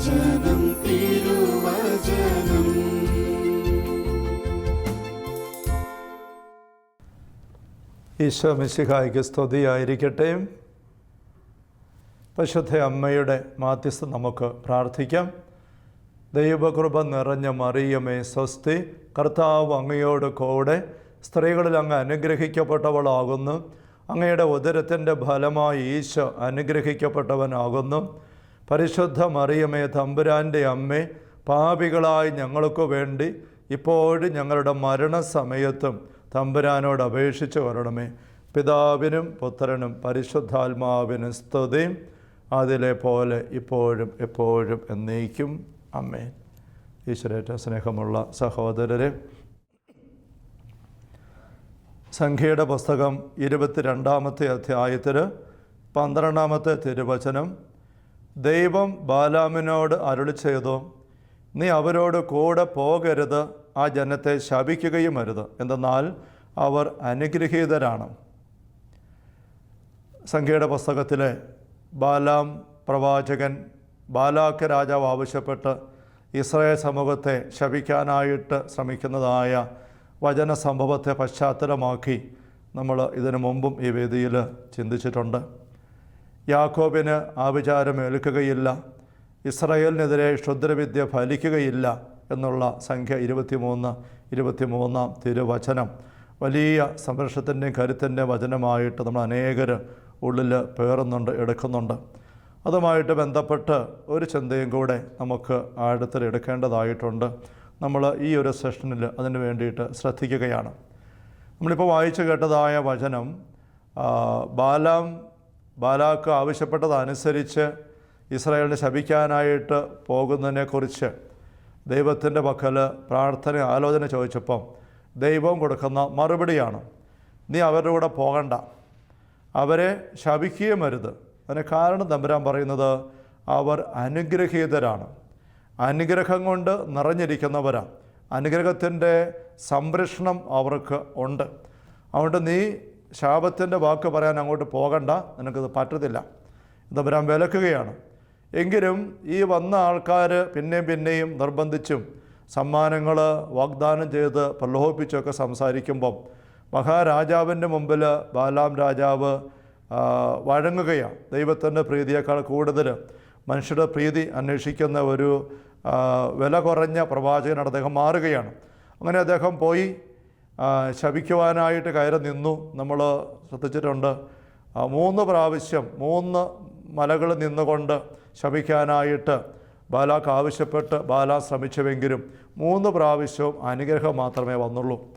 തിരുവചനം തിരുവചനം. ഈശോ മിശിഹായ്ക്ക് സ്തുതിയായിരിക്കട്ടെ. പശുദ്ധ അമ്മയുടെ മാധ്യസ്ഥ നമുക്ക് പ്രാർത്ഥിക്കാം. ദൈവകൃപ നിറഞ്ഞ മറിയമേ സ്വസ്തി കർത്താവ് അങ്ങയോട് കൂടെ സ്ത്രീകളിൽ അങ്ങ് അനുഗ്രഹിക്കപ്പെട്ടവളാകുന്നു. അങ്ങയുടെ ഉദരത്തിന്റെ ഫലമായി ഈശോ അനുഗ്രഹിക്കപ്പെട്ടവനാകുന്നു. പരിശുദ്ധ മറിയമേ തമ്പുരാന്റെ അമ്മേ പാപികളായി ഞങ്ങൾക്ക് വേണ്ടി ഇപ്പോഴും ഞങ്ങളുടെ മരണസമയത്തും തമ്പുരാനോട് അപേക്ഷിച്ച് വരണമേ. പിതാവിനും പുത്രനും പരിശുദ്ധാത്മാവിനും സ്തുതി. അതിലെ പോലെ ഇപ്പോഴും എപ്പോഴും എന്നേക്കും. അമ്മേ. ഈശ്വരേറ്റ സ്നേഹമുള്ള സഹോദരരെ സംഖ്യയുടെ പുസ്തകം ഇരുപത്തിരണ്ടാമത്തെ അധ്യായത്തിൽ പന്ത്രണ്ടാമത്തെ തിരുവചനം ദൈവം ബാലാമിനോട് അരുളി ചെയ്തു നീ അവരോട് കൂടെ പോകരുത് ആ ജനത്തെ ശപിക്കുകയും അരുത് എന്തെന്നാൽ അവർ അനുഗ്രഹീതരാണ്. സംഖ്യയുടെ പുസ്തകത്തിലെ ബാലാം പ്രവാചകൻ ബാലാക്ക് രാജാവ് ആവശ്യപ്പെട്ട് ഇസ്രായേൽ സമൂഹത്തെ ശപിക്കാനായിട്ട് ശ്രമിക്കുന്നതായ വചന സംഭവത്തെ പശ്ചാത്തലമാക്കി നമ്മൾ ഇതിനു മുമ്പും ഈ വേദിയിൽ ചിന്തിച്ചിട്ടുണ്ട്. യാക്കോബിന് ആഭിചാരമേൽക്കുകയില്ല ഇസ്രായേലിനെതിരെ ക്ഷുദ്രവിദ്യ ഫലിക്കുകയില്ല എന്നുള്ള സംഖ്യ ഇരുപത്തിമൂന്ന് ഇരുപത്തിമൂന്നാം തിരുവചനം. വലിയ സംരക്ഷണത്തിന്റെയും കരുത്തിന്റെ വചനമായിട്ട് നമ്മൾ അനേകർ ഉള്ളിൽ പേറുന്നുണ്ട് എടുക്കുന്നുണ്ട്. അതുമായിട്ട് ബന്ധപ്പെട്ട് ഒരു ചിന്തയും കൂടെ നമുക്ക് ആഴത്തിൽ എടുക്കേണ്ടതായിട്ടുണ്ട്. നമ്മൾ ഈ ഒരു സെഷനിൽ അതിന് വേണ്ടിയിട്ട് ശ്രദ്ധിക്കുകയാണ്. നമ്മളിപ്പോൾ വായിച്ചു കേട്ടതായ വചനം ബാലാം ബാലാക്ക് ആവശ്യപ്പെട്ടതനുസരിച്ച് ഇസ്രായേലിനെ ശപിക്കാനായിട്ട് പോകുന്നതിനെക്കുറിച്ച് ദൈവത്തിന്റെ പക്കൽ പ്രാർത്ഥന ആലോചന ചോദിച്ചപ്പം ദൈവം കൊടുക്കുന്ന മറുപടിയാണ് നീ അവരുടെ കൂടെ പോകണ്ട. അവരെ ശപിക്കുകയും വരുത് അതിന് കാരണം തമ്പുരാൻ പറയുന്നത് അവർ അനുഗ്രഹീതരാണ്. അനുഗ്രഹം കൊണ്ട് നിറഞ്ഞിരിക്കുന്നവരാണ് അനുഗ്രഹത്തിന്റെ സംരക്ഷണം അവർക്ക് ഉണ്ട്. അതുകൊണ്ട് നീ ശാപത്തിന്റെ വാക്ക് പറയാൻ അങ്ങോട്ട് പോകണ്ട. നിനക്കത് പറ്റത്തില്ല. ഇതവരാൻ വിലക്കുകയാണ്. എങ്കിലും ഈ വന്ന ആൾക്കാർ പിന്നെയും പിന്നെയും നിർബന്ധിച്ചും സമ്മാനങ്ങൾ വാഗ്ദാനം ചെയ്ത് പ്രലോഭിപ്പിച്ചൊക്കെ സംസാരിക്കുമ്പം മഹാരാജാവിന്റെ മുമ്പിൽ ബാലാം രാജാവ് വഴങ്ങുകയാണ്. ദൈവത്തിന്റെ പ്രീതിയേക്കാൾ കൂടുതൽ മനുഷ്യരുടെ പ്രീതി അന്വേഷിക്കുന്ന ഒരു വില കുറഞ്ഞ പ്രവാചകനാണ് അദ്ദേഹം മാറുകയാണ്. അങ്ങനെ അദ്ദേഹം പോയി. ശപിക്കുവാനായിട്ട് കയറി നിന്നു. നമ്മൾ ശ്രദ്ധിച്ചിട്ടുണ്ട്. മൂന്ന് പ്രാവശ്യം മൂന്ന് മലകൾ നിന്നുകൊണ്ട് ശപിക്കാനായിട്ട് ബാലാക്ക് ആവശ്യപ്പെട്ട് ബാല ശ്രമിച്ചുവെങ്കിലും മൂന്ന് പ്രാവശ്യവും അനുഗ്രഹം മാത്രമേ വന്നുള്ളൂ.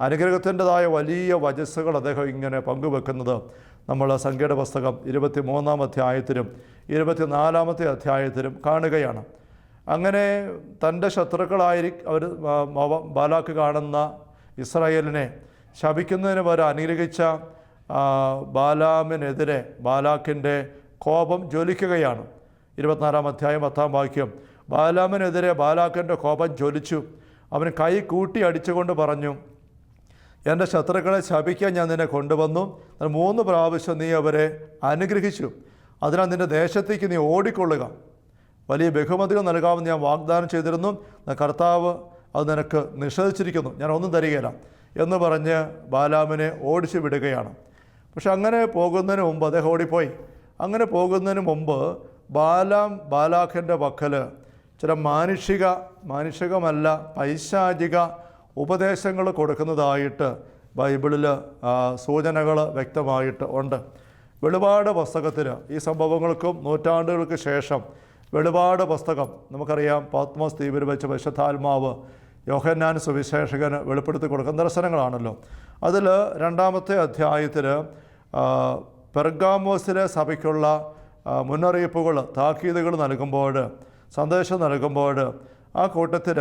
അനുഗ്രഹത്തിന്റെതായ വലിയ വജസ്സുകൾ അദ്ദേഹം ഇങ്ങനെ പങ്കുവെക്കുന്നത് നമ്മൾ സംഖ്യയുടെ പുസ്തകം ഇരുപത്തി മൂന്നാം അധ്യായത്തിലും ഇരുപത്തിനാലാമത്തെ അധ്യായത്തിലും കാണുകയാണ്. അങ്ങനെ തന്റെ ശത്രുക്കളായിരിക്കും അവർ ബാലാക്ക് കാണുന്ന ഇസ്രായേലിനെ ശപിക്കുന്നതിന് പകരം അനുഗ്രഹിച്ച ബാലാമിനെതിരെ ബാലാക്കിന്റെ കോപം ജ്വലിക്കുകയാണ്. ഇരുപത്തിനാലാം അധ്യായം പത്താം വാക്യം. ബാലാമിനെതിരെ ബാലാക്കിന്റെ കോപം ജ്വലിച്ചു. അവൻ കൈ കൂട്ടി അടിച്ചുകൊണ്ട് പറഞ്ഞു എന്റെ ശത്രുക്കളെ ശപിക്കാൻ ഞാൻ നിന്നെ കൊണ്ടുവന്നു. മൂന്ന് പ്രാവശ്യം നീ അവരെ അനുഗ്രഹിച്ചു. അതിനാൽ നിന്റെ ദേശത്തേക്ക് നീ ഓടിക്കൊള്ളുക. വലിയ ബഹുമതികൾ നൽകാമെന്ന് ഞാൻ വാഗ്ദാനം ചെയ്തിരുന്നു. കർത്താവ് അത് നിനക്ക് നിഷേധിച്ചിരിക്കുന്നു. ഞാൻ ഒന്നും തരികയില്ല. എന്ന് പറഞ്ഞ് ബാലാമിനെ ഓടിച്ചു വിടുകയാണ്. പക്ഷെ അങ്ങനെ പോകുന്നതിന് മുമ്പ് അദ്ദേഹം ഓടിപ്പോയി. അങ്ങനെ പോകുന്നതിന് മുമ്പ് ബാലാം ബാലാഖന്റെ പക്കൽ ചില മാനുഷിക മാനുഷികമല്ല പൈശാചിക ഉപദേശങ്ങൾ കൊടുക്കുന്നതായിട്ട് ബൈബിളിൽ സൂചനകൾ വ്യക്തമായിട്ട് ഉണ്ട്. വെളിപാട് പുസ്തകത്തിൽ ഈ സംഭവങ്ങൾക്കും നൂറ്റാണ്ടുകൾക്ക് ശേഷം വെളിപാട് പുസ്തകം നമുക്കറിയാം. പത്മസ് ദ്വീപിൽ വെച്ച് വിശുദ്ധാത്മാവ് യോഹന്നാൻ സുവിശേഷകൻ വെളിപ്പെടുത്തി കൊടുക്കുന്ന ദർശനങ്ങളാണല്ലോ. അതിൽ രണ്ടാമത്തെ അധ്യായത്തിൽ പെർഗാമോസിലെ സഭയ്ക്കുള്ള മുന്നറിയിപ്പുകൾ താക്കീതുകൾ നൽകുമ്പോൾ സന്ദേശം നൽകുമ്പോൾ ആ കൂട്ടത്തിൽ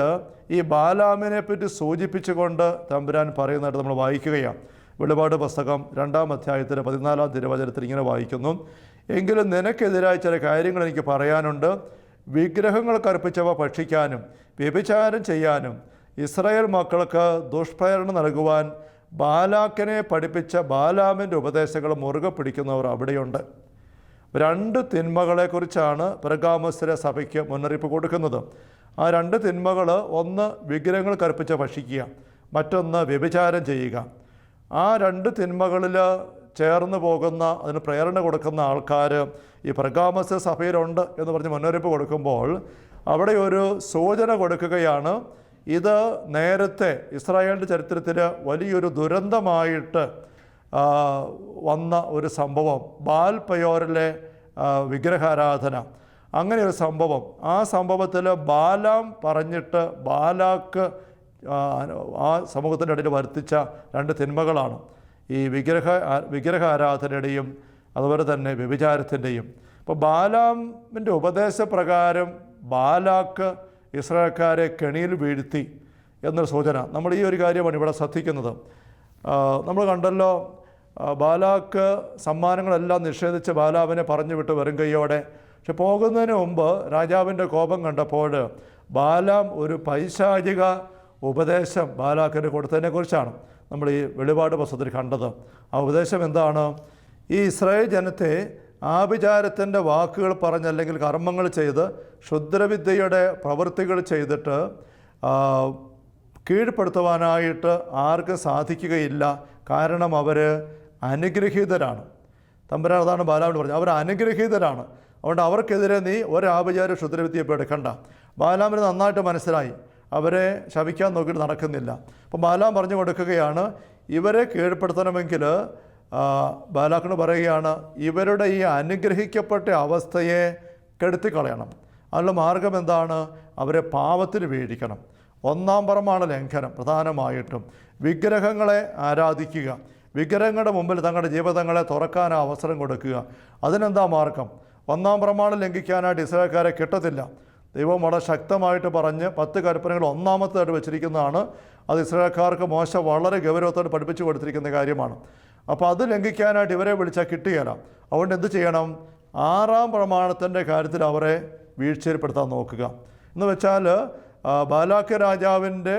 ഈ ബാലാമിനെ പറ്റി സൂചിപ്പിച്ചുകൊണ്ട് തമ്പുരാൻ പറയുന്നതായിട്ട് നമ്മൾ വായിക്കുകയാണ്. വെളിപാട് പുസ്തകം രണ്ടാം അധ്യായത്തിൽ പതിനാലാം തിരുവചനത്തിൽ ഇങ്ങനെ വായിക്കുന്നു. എങ്കിലും നിനക്കെതിരായ ചില കാര്യങ്ങൾ എനിക്ക് പറയാനുണ്ട്. വിഗ്രഹങ്ങൾക്ക് കർപ്പിച്ചവ ഭക്ഷിക്കാനും വ്യഭിചാരം ചെയ്യാനും ഇസ്രായേൽ മക്കൾക്ക് ദുഷ്പ്രേരണ നൽകുവാൻ ബാലാക്കിനെ പഠിപ്പിച്ച ബാലാമിന്റെ ഉപദേശങ്ങൾ മുറുകെ പിടിക്കുന്നവർ അവിടെയുണ്ട്. രണ്ട് തിന്മകളെക്കുറിച്ചാണ് പ്രഗാമസ്വര സഭയ്ക്ക് മുന്നറിയിപ്പ് കൊടുക്കുന്നത്. ആ രണ്ട് തിന്മകൾ ഒന്ന് വിഗ്രഹങ്ങൾ കർപ്പിച്ച് ഭക്ഷിക്കുക മറ്റൊന്ന് വ്യഭിചാരം ചെയ്യുക. ആ രണ്ട് തിന്മകളിൽ ചേർന്ന് പോകുന്ന അതിന് പ്രേരണ കൊടുക്കുന്ന ആൾക്കാർ ഈ പ്രഗാമസ സഭയിലുണ്ട് എന്ന് പറഞ്ഞ് മുന്നറിയിപ്പ് കൊടുക്കുമ്പോൾ അവിടെ ഒരു സൂചന കൊടുക്കുകയാണ് ഇത് നേരത്തെ ഇസ്രായേലിന്റെ ചരിത്രത്തിൽ വലിയൊരു ദുരന്തമായിട്ട് വന്ന ഒരു സംഭവം. ബാൽ പയോറിലെ ആ, വിഗ്രഹാരാധന. അങ്ങനെ ഒരു സംഭവം. ആ സംഭവത്തിൽ ബാലാം പറഞ്ഞിട്ട് ബാലാക്ക് ആ, സമൂഹത്തിന്റെ ഇടയിൽ വരുത്തിച്ച രണ്ട് തിന്മകളാണ്. ഈ വിഗ്രഹ വിഗ്രഹാരാധനയുടെയും അതുപോലെ തന്നെ വ്യഭിചാരത്തിന്റെയും. അപ്പോൾ ബാലാമിന്റെ ഉപദേശപ്രകാരം ബാലാക്ക് ഇസ്രായേൽക്കാരെ കെണിയിൽ വീഴ്ത്തി എന്നൊരു സൂചന. നമ്മൾ ഈ ഒരു കാര്യമാണ് ഇവിടെ ശ്രദ്ധിക്കുന്നത്. നമ്മൾ കണ്ടല്ലോ ബാലാക്ക് സമ്മാനങ്ങളെല്ലാം നിഷേധിച്ച് ബാലാവിനെ പറഞ്ഞു വിട്ട് വെറും കൈയോടെ. പക്ഷെ പോകുന്നതിന് മുമ്പ് രാജാവിന്റെ കോപം കണ്ടപ്പോൾ ബാലാം ഒരു പൈശാചിക ഉപദേശം ബാലാക്കിന് കൊടുത്തതിനെക്കുറിച്ചാണ് നമ്മൾ ഈ വെളിപാട് പുസ്തകത്തിൽ കണ്ടത്. ആ ഉപദേശം എന്താണ്? ഈ ഇസ്രായേൽ ജനത്തെ ആഭിചാരത്തിന്റെ വാക്കുകൾ പറഞ്ഞ് അല്ലെങ്കിൽ കർമ്മങ്ങൾ ചെയ്ത് ക്ഷുദ്രവിദ്യയുടെ പ്രവൃത്തികൾ ചെയ്തിട്ട് കീഴ്പ്പെടുത്തുവാനായിട്ട് ആർക്കും സാധിക്കുകയില്ല. കാരണം അവർ അനുഗ്രഹീതരാണ്. തമ്പുരാൻ അതാണ് ബാലാവിനോട് പറഞ്ഞത്. അവർ അനുഗ്രഹീതരാണ്. അതുകൊണ്ട് അവർക്കെതിരെ നീ ഒരാപചാര ക്ഷുദ്രവിദ്യ ഇപ്പോൾ എടുക്കണ്ട. ബാലാമിന് നന്നായിട്ട് മനസ്സിലായി. അവരെ ശവിക്കാൻ നോക്കിയിട്ട് നടക്കുന്നില്ല. അപ്പം ബാലാം പറഞ്ഞു കൊടുക്കുകയാണ് ഇവരെ കീഴ്പ്പെടുത്തണമെങ്കിൽ ആ, ബാലാക്കിന് പറയുകയാണ് ഇവരുടെ ഈ അനുഗ്രഹിക്കപ്പെട്ട അവസ്ഥയെ കെടുത്തിക്കളയണം. അതിനുള്ള മാർഗം എന്താണ്? അവരെ പാവത്തിൽ വീഴിക്കണം ഒന്നാം പറമാണ് ലംഘനം പ്രധാനമായിട്ടും. വിഗ്രഹങ്ങളെ ആരാധിക്കുക. വിഗ്രഹങ്ങളുടെ മുമ്പിൽ തങ്ങളുടെ ജീവിതങ്ങളെ തുറക്കാൻ അവസരം കൊടുക്കുക. അതിനെന്താ മാർഗം? ഒന്നാം പ്രമാണം ലംഘിക്കാനായിട്ട് ഇസ്രായേൽക്കാരെ കിട്ടത്തില്ല. ദൈവം വളരെ ശക്തമായിട്ട് പറഞ്ഞ് പത്ത് കൽപ്പനകൾ ഒന്നാമത്തേതായിട്ട് വെച്ചിരിക്കുന്നതാണ്. അത് ഇസ്രായേൽക്കാർക്ക് മോശം വളരെ ഗൗരവത്തോടെ പഠിപ്പിച്ചു കൊടുത്തിരിക്കുന്ന കാര്യമാണ്. അപ്പോൾ അത് ലംഘിക്കാനായിട്ട് ഇവരെ വിളിച്ചാൽ കിട്ടുകയില്ല. അതുകൊണ്ട് എന്ത് ചെയ്യണം? ആറാം പ്രമാണത്തിന്റെ കാര്യത്തിൽ അവരെ വീഴ്ചയിൽപ്പെടുത്താൻ നോക്കുക. എന്ന് വെച്ചാൽ ബാലാക്ക രാജാവിന്റെ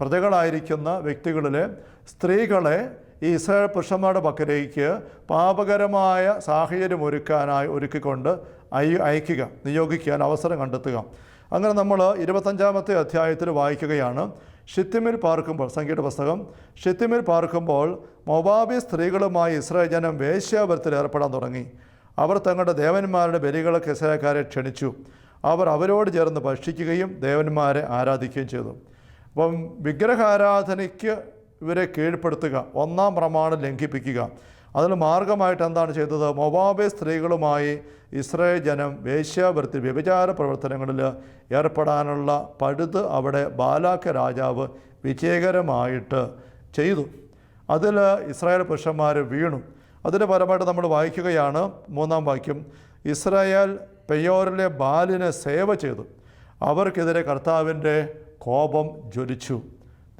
പ്രജകളായിരിക്കുന്ന വ്യക്തികളിലെ സ്ത്രീകളെ ഈ ഇസ്രായേൽ പുരുഷന്മാരുടെ പക്കലേക്ക് പാപകരമായ സാഹചര്യം ഒരുക്കാനായി ഒരുക്കിക്കൊണ്ട് അയ അയക്കുക നിയോഗിക്കാൻ അവസരം കണ്ടെത്തുക. അങ്ങനെ നമ്മൾ ഇരുപത്തഞ്ചാമത്തെ അധ്യായത്തിൽ വായിക്കുകയാണ്. ഷിത്തിമിൽ പാർക്കുമ്പോൾ സംഗീത പുസ്തകം ഷിത്തിമിൽ പാർക്കുമ്പോൾ മൊബാബി സ്ത്രീകളുമായി ഇസ്രായേൽ ജനം വേശ്യാപരത്തിൽ ഏർപ്പെടാൻ തുടങ്ങി. അവർ തങ്ങളുടെ ദേവന്മാരുടെ ബലികളൊക്കെ ഇസ്രായേൽക്കാരെ ക്ഷണിച്ചു. അവർ അവരോട് ചേർന്ന് ഭക്ഷിക്കുകയും ദേവന്മാരെ ആരാധിക്കുകയും ചെയ്തു. അപ്പം വിഗ്രഹാരാധനയ്ക്ക് ഇവരെ കീഴ്പ്പെടുത്തുക ഒന്നാം പ്രമാണം ലംഘിപ്പിക്കുക അതിന് മാർഗമായിട്ട് എന്താണ് ചെയ്തത്? മൊബാബെ സ്ത്രീകളുമായി ഇസ്രായേൽ ജനം വേശ്യാവൃത്തി വ്യഭിചാര പ്രവർത്തനങ്ങളിൽ ഏർപ്പെടാനുള്ള പഴുത് അവിടെ ബാലാക്ക രാജാവ് വിജയകരമായിട്ട് ചെയ്തു. അതിൽ ഇസ്രായേൽ പുരുഷന്മാർ വീണു. അതിന്റെ പരമായിട്ട് നമ്മൾ വായിക്കുകയാണ് മൂന്നാം വാക്യം. ഇസ്രായേൽ പെയോറിലെ ബാലിനെ സേവ ചെയ്തു. അവർക്കെതിരെ കർത്താവിന്റെ കോപം ജ്വലിച്ചു.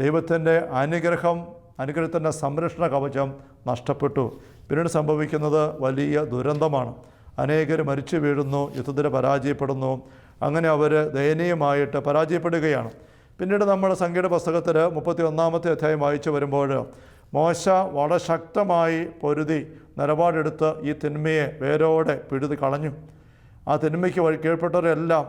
ദൈവത്തിന്റെ അനുഗ്രഹം അനുഗ്രഹത്തിന്റെ സംരക്ഷണ കവചം നഷ്ടപ്പെട്ടു. പിന്നീട് സംഭവിക്കുന്നത് വലിയ ദുരന്തമാണ്. അനേകർ മരിച്ചു വീഴുന്നു യുദ്ധത്തിൽ പരാജയപ്പെടുന്നു. അങ്ങനെ അവർ ദയനീയമായിട്ട് പരാജയപ്പെടുകയാണ്. പിന്നീട് നമ്മൾ സംഗീത പുസ്തകത്തിൽ മുപ്പത്തി ഒന്നാമത്തെ അധ്യായം വായിച്ചു വരുമ്പോൾ മോശ വളരെ ശക്തമായി പൊരുതി നിലപാടെടുത്ത് ഈ തിന്മയെ വേരോടെ പിഴുതി കളഞ്ഞു. ആ തിന്മയ്ക്ക് വഴി കീഴ്പ്പെട്ടവരെല്ലാം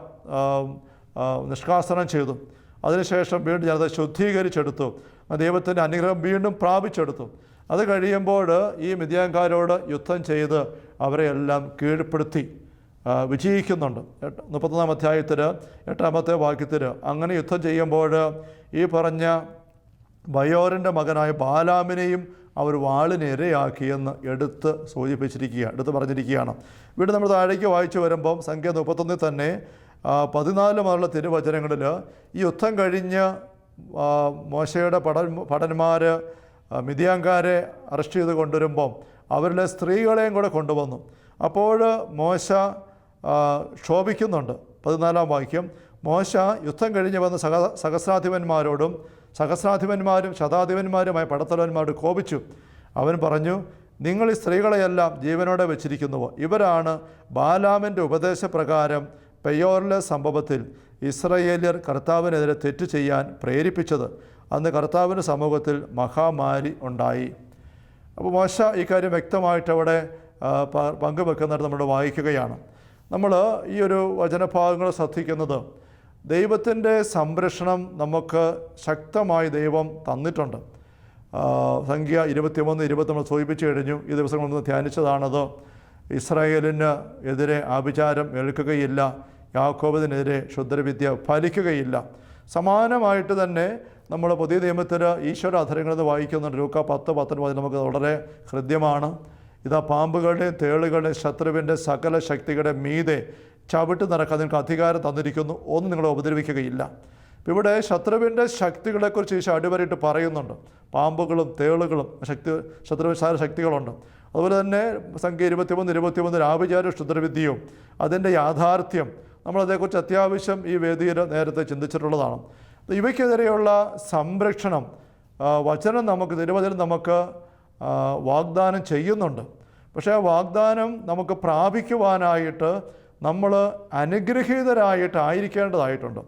നിഷ്കാസനം ചെയ്തു. അതിനുശേഷം വീണ്ടും ജനത ശുദ്ധീകരിച്ചെടുത്തു. ദൈവത്തിന്റെ അനുഗ്രഹം വീണ്ടും പ്രാപിച്ചെടുത്തു. അത് കഴിയുമ്പോൾ ഈ മിഥ്യാങ്കാരോട് യുദ്ധം ചെയ്ത് അവരെ എല്ലാം കീഴ്പ്പെടുത്തി വിജയിക്കുന്നുണ്ട്. മുപ്പത്തൊന്നാം അധ്യായത്തിൽ എട്ടാമത്തെ വാക്യത്തിൽ അങ്ങനെ യുദ്ധം ചെയ്യുമ്പോൾ ഈ പറഞ്ഞ ബയോറിന്റെ മകനായ ബാലാമിനെയും അവർ വാളിനിരയാക്കിയെന്ന് എടുത്ത് സൂചിപ്പിച്ചിരിക്കുക എടുത്ത് പറഞ്ഞിരിക്കുകയാണ്. വീണ്ടും നമ്മൾ താഴേക്ക് വായിച്ചു വരുമ്പം സംഖ്യ മുപ്പത്തൊന്നിൽ തന്നെ പതിനാല് മുതലുള്ള തിരുവചനങ്ങളിൽ ഈ യുദ്ധം കഴിഞ്ഞ് മോശയുടെ പട ഭടന്മാർ മിതിയാങ്കാരെ അറസ്റ്റ് ചെയ്ത് കൊണ്ടുവരുമ്പം അവരിലെ സ്ത്രീകളെയും കൂടെ കൊണ്ടുവന്നു. അപ്പോൾ മോശ ക്ഷോഭിക്കുന്നുണ്ട്. പതിനാലാം വാക്യം. മോശ യുദ്ധം കഴിഞ്ഞ് വന്ന സഹ സഹസ്രാധിപന്മാരോടും സഹസ്രാധിപന്മാരും ശതാധിപന്മാരുമായ പടത്തലവന്മാരോട് കോപിച്ചു. അവൻ പറഞ്ഞു നിങ്ങൾ ഈ സ്ത്രീകളെയെല്ലാം ജീവനോടെ വെച്ചിരിക്കുന്നുവോ? ഇവരാണ് ബാലാമിന്റെ ഉപദേശപ്രകാരം പെയോറിലെ സംഭവത്തിൽ ഇസ്രയേല്യർ കർത്താവിനെതിരെ തെറ്റ് ചെയ്യാൻ പ്രേരിപ്പിച്ചത്. അന്ന് കർത്താവിന്റെ സമൂഹത്തിൽ മഹാമാരി ഉണ്ടായി. അപ്പോൾ മോശ ഈ കാര്യം വ്യക്തമായിട്ട് അവിടെ പങ്കുവെക്കുന്നിടത്ത് നമ്മൾ വായിക്കുകയാണ്. നമ്മൾ ഈ ഒരു വചനഭാഗങ്ങൾ ശ്രദ്ധിക്കുന്നത് ദൈവത്തിന്റെ സംരക്ഷണം നമുക്ക് ശക്തമായി ദൈവം തന്നിട്ടുണ്ട്. സംഖ്യ ഇരുപത്തിമൂന്ന് ഇരുപത്തി നമ്മൾ സൂചിപ്പിച്ചു കഴിഞ്ഞു. ഈ ദിവസങ്ങളൊന്ന് ധ്യാനിച്ചതാണത്. ഇസ്രായേലിന് എതിരെ ആഭിചാരം ഏൽക്കുകയില്ല. യാക്കോബിനെതിരെ ക്ഷുദ്രവിദ്യ ഫലിക്കുകയില്ല. സമാനമായിട്ട് തന്നെ നമ്മൾ പുതിയ നിയമത്തിൽ ഈശ്വര അധരങ്ങളിൽ നിന്ന് വായിക്കുന്നുണ്ട് ലൂക്ക പത്ത് പത്തൊൻപത് നമുക്ക് വളരെ ഹൃദ്യമാണ്. ഇതാ പാമ്പുകളുടെയും തേളുകളുടെയും ശത്രുവിന്റെ സകല ശക്തികളുടെ മീതെ ചവിട്ട് നടക്കാൻ നിങ്ങൾക്ക് അധികാരം തന്നിരിക്കുന്നു. ഒന്നും നിങ്ങളെ ഉപദ്രവിക്കുകയില്ല. ഇവിടെ ശത്രുവിന്റെ ശക്തികളെക്കുറിച്ച് ഈശോ അടിവരയിട്ട് പറയുന്നുണ്ട്. പാമ്പുകളും തേളുകളും ശക്തി ശത്രു സാര ശക്തികളുണ്ട്. അതുപോലെ തന്നെ സംഖ്യ ഇരുപത്തിമൂന്ന് ഇരുപത്തിമൂന്ന് ആഭിചാര ക്ഷുദ്രവിദ്യയും അതിന്റെ യാഥാർത്ഥ്യം. നമ്മളതേക്കുറിച്ച് അത്യാവശ്യം ഈ വേദിയിൽ നേരത്തെ ചിന്തിച്ചിട്ടുള്ളതാണ്. ഇവയ്ക്കെതിരെയുള്ള സംരക്ഷണം വചനം നമുക്ക് തിരുവചനം നമുക്ക് വാഗ്ദാനം ചെയ്യുന്നുണ്ട്. പക്ഷേ ആ വാഗ്ദാനം നമുക്ക് പ്രാപിക്കുവാനായിട്ട് നമ്മൾ അനുഗ്രഹീതരായിട്ട് ആയിരിക്കേണ്ടതായിട്ടുണ്ട്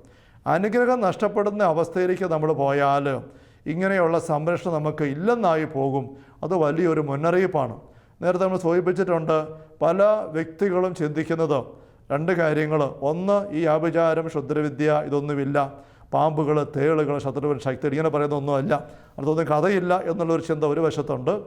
അനുഗ്രഹം നഷ്ടപ്പെടുന്ന അവസ്ഥയിലേക്ക് നമ്മൾ പോയാൽ ഇങ്ങനെയുള്ള സംരക്ഷണം നമുക്ക് ഇല്ലെന്നായി പോകും. അത് വലിയൊരു മുന്നറിയിപ്പാണ്. നേരത്തെ നമ്മൾ സൂചിപ്പിച്ചിട്ടുണ്ട് പല വ്യക്തികളും ചിന്തിക്കുന്നത് രണ്ട് കാര്യങ്ങൾ. ഒന്ന് ഈ ആഭിചാരം ക്ഷുദ്രവിദ്യ ഇതൊന്നുമില്ല. പാമ്പുകൾ തേളുകൾ ശത്രുവൻ ശക്തി ഇങ്ങനെ പറയുന്ന ഒന്നുമല്ല അടുത്തൊന്നും കഥയില്ല എന്നുള്ളൊരു ചിന്ത ഒരു വശത്തുണ്ട്.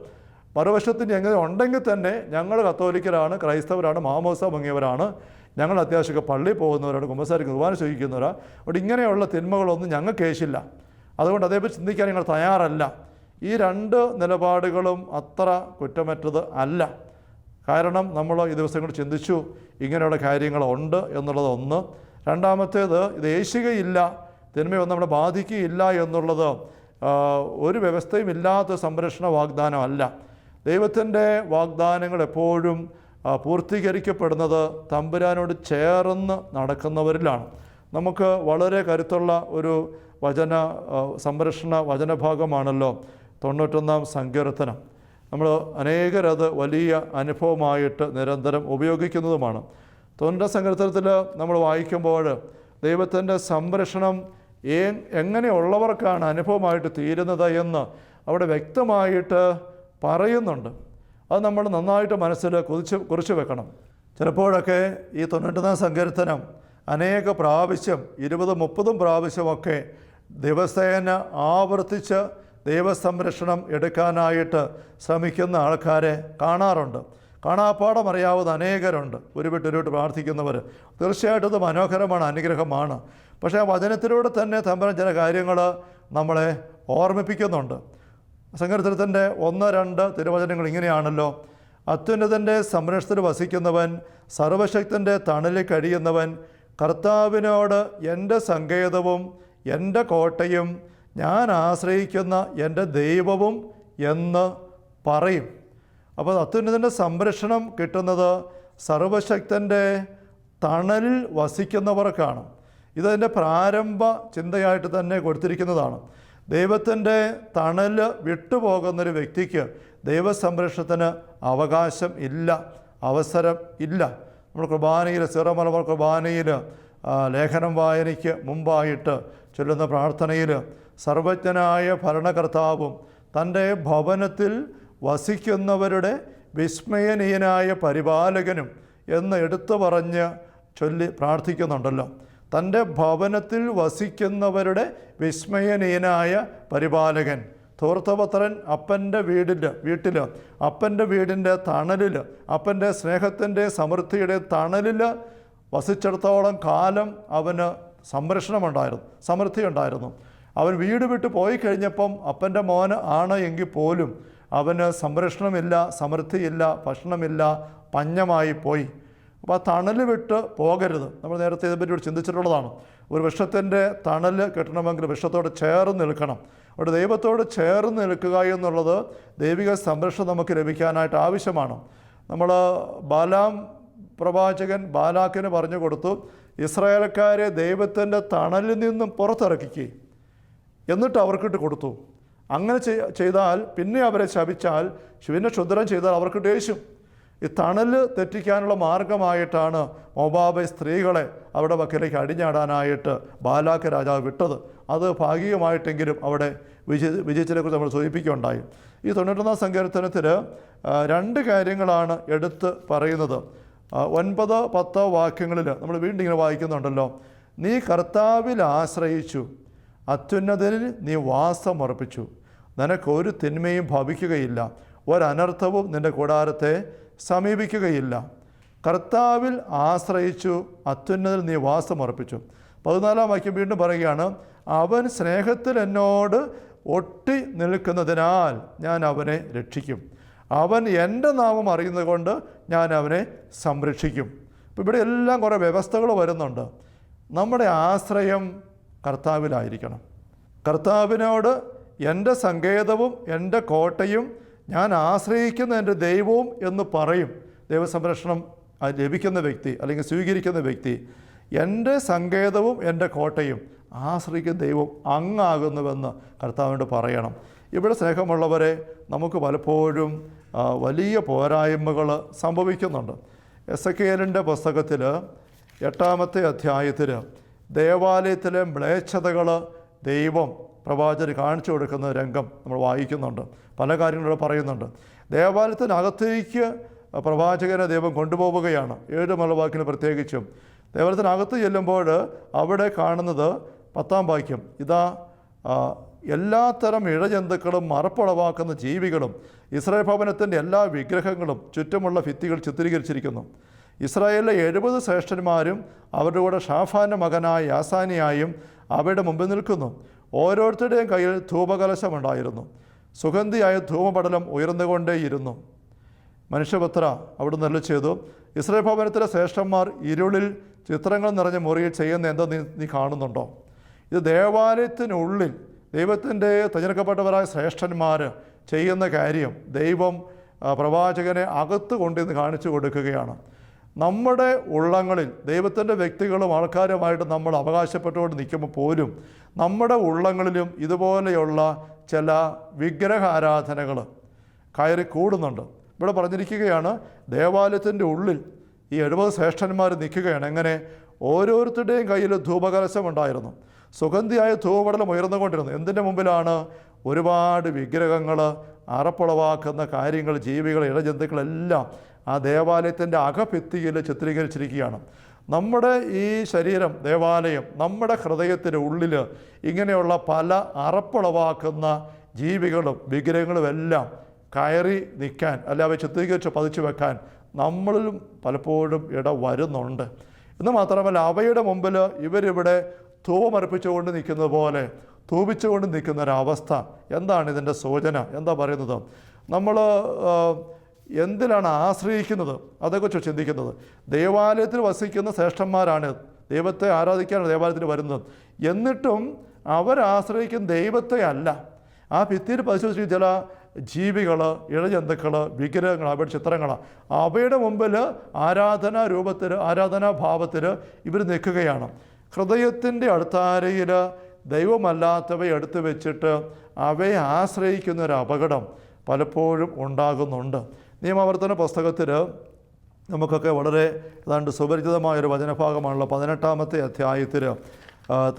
മറുവശത്തിന് എങ്ങനെ ഉണ്ടെങ്കിൽ തന്നെ ഞങ്ങൾ കത്തോലിക്കരാണ് ക്രൈസ്തവരാണ് മാമോസ മുങ്ങിയവരാണ്. ഞങ്ങൾ അത്യാവശ്യമൊക്കെ പള്ളിയിൽ പോകുന്നവരാണ് കുമ്പസാരി കുർബാന ചോദിക്കുന്നവരാണ് അവിടെ ഇങ്ങനെയുള്ള തിന്മകളൊന്നും ഞങ്ങൾക്ക് കേശില്ല. അതുകൊണ്ട് അതേപോലെ ചിന്തിക്കാൻ ഞങ്ങൾ തയ്യാറല്ല. ഈ രണ്ട് നിലപാടുകളും അത്ര കുറ്റമറ്റത് അല്ല. കാരണം നമ്മൾ ഈ ദിവസങ്ങൾ ചിന്തിച്ചു ഇങ്ങനെയുള്ള കാര്യങ്ങളുണ്ട് എന്നുള്ളതൊന്ന്. രണ്ടാമത്തേത് ഇത് ഏശുകയില്ല തിന്മയൊന്നും നമ്മളെ ബാധിക്കുകയില്ല എന്നുള്ളത് ഒരു വ്യവസ്ഥയും ഇല്ലാത്ത സംരക്ഷണ വാഗ്ദാനമല്ല. ദൈവത്തിന്റെ വാഗ്ദാനങ്ങൾ എപ്പോഴും പൂർത്തീകരിക്കപ്പെടുന്നത് തമ്പുരാനോട് ചേർന്ന് നടക്കുന്നവരിലാണ്. നമുക്ക് വളരെ കരുത്തുള്ള ഒരു വചന സംരക്ഷണ വചനഭാഗമാണല്ലോ തൊണ്ണൂറ്റൊന്നാം സങ്കീർത്തനം. നമ്മൾ അനേകരത് വലിയ അനുഭവമായിട്ട് നിരന്തരം ഉപയോഗിക്കുന്നതുമാണ്. തൊണ്ണൂറ്റ സങ്കീർത്തനത്തിൽ നമ്മൾ വായിക്കുമ്പോൾ ദൈവത്തിന്റെ സംരക്ഷണം ഏ എങ്ങനെയുള്ളവർക്കാണ് അനുഭവമായിട്ട് തീരുന്നത് എന്ന് അവിടെ വ്യക്തമായിട്ട് പറയുന്നുണ്ട്. അത് നമ്മൾ നന്നായിട്ട് മനസ്സിൽ കുതിച്ച് കുറിച്ച് വെക്കണം. ചിലപ്പോഴൊക്കെ ഈ തൊണ്ണൂറ്റൊന്നാം സങ്കീർത്തനം അനേക പ്രാവശ്യം ഇരുപതും മുപ്പതും പ്രാവശ്യമൊക്കെ ദിവസേന ആവർത്തിച്ച് ദൈവസംരക്ഷണം എടുക്കാനായിട്ട് ശ്രമിക്കുന്ന ആൾക്കാരെ കാണാറുണ്ട്. കാണാപ്പാടം അറിയാവുന്ന അനേകരുണ്ട്. ഒരു വിട്ടൊരുവിട്ട് പ്രാർത്ഥിക്കുന്നവർ തീർച്ചയായിട്ടും ഇത് മനോഹരമാണ് അനുഗ്രഹമാണ്. പക്ഷേ ആ വചനത്തിലൂടെ തന്നെ തമ്പരം ചില കാര്യങ്ങൾ നമ്മളെ ഓർമ്മിപ്പിക്കുന്നുണ്ട്. സങ്കീർത്തനത്തിന്റെ ഒന്ന് രണ്ട് തിരുവചനങ്ങൾ ഇങ്ങനെയാണല്ലോ. അത്യുന്നതന്റെ സംരക്ഷണത്തിൽ വസിക്കുന്നവൻ സർവശക്തന്റെ തണലിൽ കഴിയുന്നവൻ കർത്താവിനോട് എന്റെ സങ്കേതവും എന്റെ കോട്ടയും ഞാൻ ആശ്രയിക്കുന്ന എന്റെ ദൈവവും എന്ന് പറയും. അപ്പോൾ അത്യുന്നതന്റെ സംരക്ഷണം കിട്ടുന്നത് സർവശക്തന്റെ തണലിൽ വസിക്കുന്നവർക്കാണ് ഇതതിന്റെ പ്രാരംഭ ചിന്തയായിട്ട് തന്നെ കൊടുത്തിരിക്കുന്നതാണ്. ദൈവത്തിന്റെ തണൽ വിട്ടുപോകുന്നൊരു വ്യക്തിക്ക് ദൈവസംരക്ഷണത്തിന് അവകാശം ഇല്ല അവസരം ഇല്ല. നമ്മൾ കുർബാനയിൽ സിറമലമർ കുർബാനയിൽ ലേഖനം വായനയ്ക്ക് മുമ്പായിട്ട് ചൊല്ലുന്ന പ്രാർത്ഥനയിൽ സർവജ്ഞനായ ഭരണകർത്താവും തന്റെ ഭവനത്തിൽ വസിക്കുന്നവരുടെ വിസ്മയനീയനായ പരിപാലകനും എന്ന് എടുത്തു പറഞ്ഞ് ചൊല്ലി പ്രാർത്ഥിക്കുന്നുണ്ടല്ലോ. തന്റെ ഭവനത്തിൽ വസിക്കുന്നവരുടെ വിസ്മയനീയനായ പരിപാലകൻ ധൂർത്തപത്രൻ അപ്പന്റെ വീടിൽ വീട്ടിൽ അപ്പന്റെ വീടിന്റെ തണലിൽ അപ്പന്റെ സ്നേഹത്തിന്റെ സമൃദ്ധിയുടെ തണലിൽ വസിച്ചിടത്തോളം കാലം അവന് സംരക്ഷണമുണ്ടായിരുന്നു സമൃദ്ധി ഉണ്ടായിരുന്നു അവൻ വീട് വിട്ട് പോയി കഴിഞ്ഞപ്പം അപ്പന്റെ മോന് ആണ് എങ്കിൽ പോലും അവന് സംരക്ഷണമില്ല സമൃദ്ധിയില്ല ഭക്ഷണമില്ല പഞ്ഞമായി പോയി. അപ്പോൾ ആ തണൽ വിട്ട് പോകരുത്. നമ്മൾ നേരത്തെ ഇതിനെപ്പറ്റി ചിന്തിച്ചിട്ടുള്ളതാണ്. ഒരു വൃക്ഷത്തിന്റെ തണൽ കിട്ടണമെങ്കിൽ വൃക്ഷത്തോട് ചേർന്ന് നിൽക്കണം. അവിടെ ദൈവത്തോട് ചേർന്ന് നിൽക്കുക എന്നുള്ളത് ദൈവിക സംരക്ഷണം നമുക്ക് ലഭിക്കാനായിട്ട് ആവശ്യമാണ്. നമ്മൾ ബാലാം പ്രവാചകൻ ബാലാക്കിന് പറഞ്ഞു കൊടുത്തു ഇസ്രായേൽക്കാരെ ദൈവത്തിന്റെ തണലിൽ നിന്നും പുറത്തിറക്കിക്കുകയും എന്നിട്ട് അവർക്കിട്ട് കൊടുത്തു. അങ്ങനെ ചെയ്താൽ പിന്നെ അവരെ ശപിച്ചാൽ ശിവനെ ക്ഷുദ്രം ചെയ്താൽ അവർക്ക് ദേഷ്യം. ഈ തണൽ തെറ്റിക്കാനുള്ള മാർഗമായിട്ടാണ് മൊബാബെ സ്ത്രീകളെ അവിടെ വക്കലേക്ക് അടിഞ്ഞാടാനായിട്ട് ബാലാക്ക് രാജാവ് വിട്ടത്. അത് ഭാഗികമായിട്ടെങ്കിലും അവിടെ വിജയ വിജയിച്ചതിനെക്കുറിച്ച് നമ്മൾ സൂചിപ്പിക്കുകയുണ്ടായി. ഈ തൊണ്ണൂറ്റൊന്നാം സങ്കീർത്തനത്തിൽ രണ്ട് കാര്യങ്ങളാണ് എടുത്ത് പറയുന്നത്. ഒൻപത് പത്ത് വാക്യങ്ങളിൽ നമ്മൾ വീണ്ടും ഇങ്ങനെ വായിക്കുന്നുണ്ടല്ലോ. നീ കർത്താവിൽ ആശ്രയിച്ചു അത്യുന്നതനിൽ നീ വാസം ഉറപ്പിച്ചു. നിനക്കൊരു തിന്മയും ഭവിക്കുകയില്ല. ഒരനർത്ഥവും നിന്റെ കൂടാരത്തെ സമീപിക്കുകയില്ല. കർത്താവിൽ ആശ്രയിച്ചു അത്യുന്നതിൽ നീ വാസമർപ്പിച്ചു പതിനാലാം വാക്യം വീണ്ടും പറയുകയാണ് അവൻ സ്നേഹത്തിൽ എന്നോട് ഒട്ടി നിൽക്കുന്നതിനാൽ ഞാൻ അവനെ രക്ഷിക്കും. അവൻ എന്റെ നാമം അറിയുന്നത് കൊണ്ട് ഞാൻ അവനെ സംരക്ഷിക്കും. ഇപ്പോൾ ഇവിടെ എല്ലാം കുറേ വ്യവസ്ഥകൾ വരുന്നുണ്ട്. നമ്മുടെ ആശ്രയം കർത്താവിലായിരിക്കണം. കർത്താവിനോട് എന്റെ സങ്കേതവും എന്റെ കോട്ടയും ഞാൻ ആശ്രയിക്കുന്ന എന്റെ ദൈവവും എന്ന് പറയും. ദൈവസംരക്ഷണം ലഭിക്കുന്ന വ്യക്തി അല്ലെങ്കിൽ സ്വീകരിക്കുന്ന വ്യക്തി എന്റെ സങ്കേതവും എന്റെ കോട്ടയും ആശ്രയിക്കുന്ന ദൈവം അങ്ങാകുന്നുവെന്ന് കർത്താവിനോട് പറയണം. ഇവിടെ സ്നേഹമുള്ളവരെ നമുക്ക് പലപ്പോഴും വലിയ പോരായ്മകൾ സംഭവിക്കുന്നുണ്ട്. എസ് എ കെലിന്റെ പുസ്തകത്തിൽ എട്ടാമത്തെ അധ്യായത്തിൽ ദേവാലയത്തിലെ മ്ലേച്ഛതകൾ ദൈവം പ്രവാചകർ കാണിച്ചു കൊടുക്കുന്ന രംഗം നമ്മൾ വായിക്കുന്നുണ്ട്. പല കാര്യങ്ങളും പറയുന്നുണ്ട്. ദേവാലയത്തിനകത്തേക്ക് പ്രവാചകനെ ദൈവം കൊണ്ടുപോവുകയാണ്. ഏഴ് മലവാക്കിന് പ്രത്യേകിച്ചും. ദേവാലയത്തിനകത്ത് ചെല്ലുമ്പോൾ അവിടെ കാണുന്നത് പത്താം വാക്യം. ഇതാ എല്ലാത്തരം ഇഴജന്തുക്കളും മറപ്പുളവാക്കുന്ന ജീവികളും ഇസ്രായേൽ ഭവനത്തിന്റെ എല്ലാ വിഗ്രഹങ്ങളും ചുറ്റുമുള്ള ഭിത്തികൾ ചിത്രീകരിച്ചിരിക്കുന്നു. ഇസ്രായേലിലെ എഴുപത് ശ്രേഷ്ഠന്മാരും അവരുടെ കൂടെ ഷാഫാന്റെ മകനായ യാസാനിയായും അവയുടെ മുമ്പിൽ നിൽക്കുന്നു. ഓരോരുത്തരുടെയും കയ്യിൽ ധൂപകലശമുണ്ടായിരുന്നു. സുഗന്ധിയായ ധൂമപടലം ഉയർന്നുകൊണ്ടേയിരുന്നു. മനുഷ്യപുത്ര അവിടെ നെല്ലു ചെയ്തു ഇസ്രായേൽ ഭവനത്തിലെ ശ്രേഷ്ഠന്മാർ ഇരുളിൽ ചിത്രങ്ങൾ നിറഞ്ഞ മുറിയിൽ ചെയ്യുന്ന എന്താ നീ നീ കാണുന്നുണ്ടോ? ഇത് ദേവാലയത്തിനുള്ളിൽ ദൈവത്തിന്റെ തിരഞ്ഞെടുക്കപ്പെട്ടവരായ ശ്രേഷ്ഠന്മാർ ചെയ്യുന്ന കാര്യം ദൈവം പ്രവാചകനെ അകത്ത് കൊണ്ടുവന്ന് കാണിച്ചു കൊടുക്കുകയാണ്. നമ്മുടെ ഉള്ളങ്ങളിൽ ദൈവത്തിന്റെ വ്യക്തികളും ആൾക്കാരുമായിട്ട് നമ്മൾ അവകാശപ്പെട്ടുകൊണ്ട് നിൽക്കുമ്പോൾ പോലും നമ്മുടെ ഉള്ളങ്ങളിലും ഇതുപോലെയുള്ള ചില വിഗ്രഹ ആരാധനകൾ കയറി കൂടുന്നുണ്ട്. ഇവിടെ പറഞ്ഞിരിക്കുകയാണ് ദേവാലയത്തിന്റെ ഉള്ളിൽ ഈ എഴുപത് ശ്രേഷ്ഠന്മാർ നിൽക്കുകയാണ്. എങ്ങനെ? ഓരോരുത്തരുടെയും കയ്യിൽ ധൂപകലശം ഉണ്ടായിരുന്നു. സുഗന്ധിയായ ധൂപടലം ഉയർന്നുകൊണ്ടിരുന്നു എന്തിന്റെ മുമ്പിലാണ്? ഒരുപാട് വിഗ്രഹങ്ങൾ അറപ്പുളവാക്കുന്ന കാര്യങ്ങൾ ജീവികൾ ഇഴജന്തുക്കളെല്ലാം ആ ദേവാലയത്തിന്റെ അകഭിത്തിയിൽ ചിത്രീകരിച്ചിരിക്കുകയാണ്. നമ്മുടെ ഈ ശരീരം ദേവാലയം നമ്മുടെ ഹൃദയത്തിന്റെ ഉള്ളിൽ ഇങ്ങനെയുള്ള പല അറപ്പുളവാക്കുന്ന ജീവികളും വിഗ്രഹങ്ങളും എല്ലാം കയറി നിൽക്കാൻ അല്ല അവ ചിത്രീകരിച്ച് പതിച്ചു വെക്കാൻ നമ്മളിലും പലപ്പോഴും ഇട വരുന്നുണ്ട്. എന്ന് മാത്രമല്ല അവയുടെ മുമ്പിൽ ഇവരിവിടെ ധൂപമർപ്പിച്ചുകൊണ്ട് നിൽക്കുന്നത് പോലെ ധൂപിച്ചുകൊണ്ട് നിൽക്കുന്ന ഒരവസ്ഥ. എന്താണ് ഇതിന്റെ സൂചന? എന്താ പറയുന്നത്? നമ്മൾ എന്തിനാണ് ആശ്രയിക്കുന്നത്? അതേക്കുറിച്ച് ചിന്തിക്കുന്നത്. ദേവാലയത്തിൽ വസിക്കുന്ന ശ്രേഷ്ഠന്മാരാണ്. ദൈവത്തെ ആരാധിക്കാനാണ് ദേവാലയത്തിൽ വരുന്നത്. എന്നിട്ടും അവരാശ്രയിക്കുന്ന ദൈവത്തെ അല്ല. ആ ഭിത്തിയിൽ പരിശോധിച്ച് ചില ജീവികൾ ഇഴജന്തുക്കൾ വിഗ്രഹങ്ങൾ അവയുടെ ചിത്രങ്ങളാണ് അവയുടെ മുമ്പിൽ ആരാധനാ രൂപത്തിൽ ആരാധനാ ഭാവത്തിൽ ഇവർ നിൽക്കുകയാണ്. ഹൃദയത്തിന്റെ അടുത്താരയിൽ ദൈവമല്ലാത്തവയെ എടുത്തു വെച്ചിട്ട് അവയെ ആശ്രയിക്കുന്ന ഒരു അപകടം പലപ്പോഴും ഉണ്ടാകുന്നുണ്ട്. നിയമാവർത്തന പുസ്തകത്തിൽ നമുക്കൊക്കെ വളരെ ഏതാണ്ട് സുപരിചിതമായൊരു വചനഭാഗമാണുള്ള പതിനെട്ടാമത്തെ അധ്യായത്തിൽ